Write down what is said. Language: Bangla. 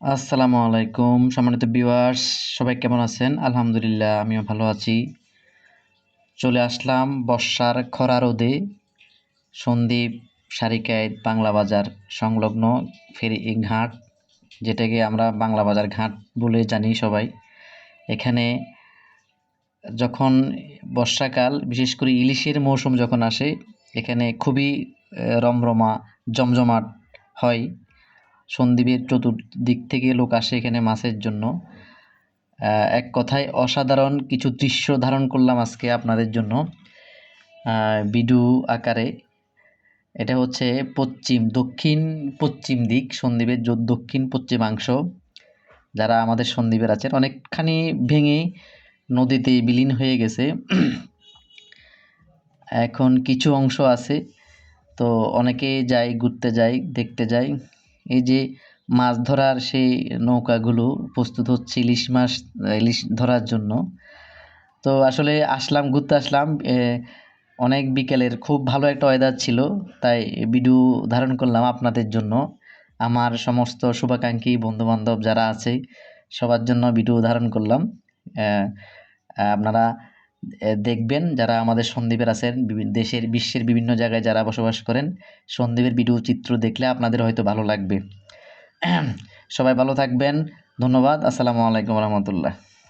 আসসালামু আলাইকুম, সম্মানিত ভিউয়ার্স সবাই কেমন আছেন? আলহামদুলিল্লাহ, আমিও ভালো আছি। চলে আসলাম বর্ষার খরা রোদে। সন্দ্বীপ সারিকায় বাংলা বাজার সংলগ্ন ফেরি ঘাট, যেটাকে আমরা বাংলা বাজার ঘাট বলে জানি সবাই। এখানে যখন বর্ষাকাল, বিশেষ করে ইলিশের মৌসুম যখন আসে, এখানে খুবই রমরমা, জমজমাট হয়। সন্দ্বীপের চতুর্দিক থেকে লোক আসে এখানে মাছের জন্য। এক কথায় অসাধারণ কিছু দৃশ্য ধারণ করলাম আজকে আপনাদের জন্য। ভিডিও আকারে। এটা হচ্ছে পশ্চিম, দক্ষিণ পশ্চিম দিক সন্দ্বীপের দক্ষিণ পশ্চিমাংশ। যারা আমাদের সন্দ্বীপের আছেন, অনেকখানি ভেঙে নদীতে বিলীন হয়ে গেছে। এখন কিছু অংশ আছে, তো অনেকে যায়, ঘুরতে যায়, দেখতে যায়। এই যে মাছ ধরার সেই নৌকাগুলো প্রস্তুত হচ্ছে ইলিশ মাছ, ইলিশ ধরার জন্য। তো আসলে আসলাম, ঘুরতে আসলাম। অনেক বিকেলের খুব ভালো একটা ওয়েদার ছিল, তাই ভিডিও ধারণ করলাম আপনাদের জন্য। আমার সমস্ত শুভাকাঙ্ক্ষী বন্ধুবান্ধব যারা আছে, সবার জন্য ভিডিও ধারণ করলাম। আপনারা দেখবেন যারা আমাদের সন্দীপের আছেন দেশের, বিশ্বের বিভিন্ন জায়গায় যারা বসবাস করেন, সন্দীপের ভিডিও চিত্র দেখলে আপনাদের হয়তো ভালো লাগবে। সবাই ভালো থাকবেন। ধন্যবাদ। আসসালামু আলাইকুম রহমতুল্লাহ।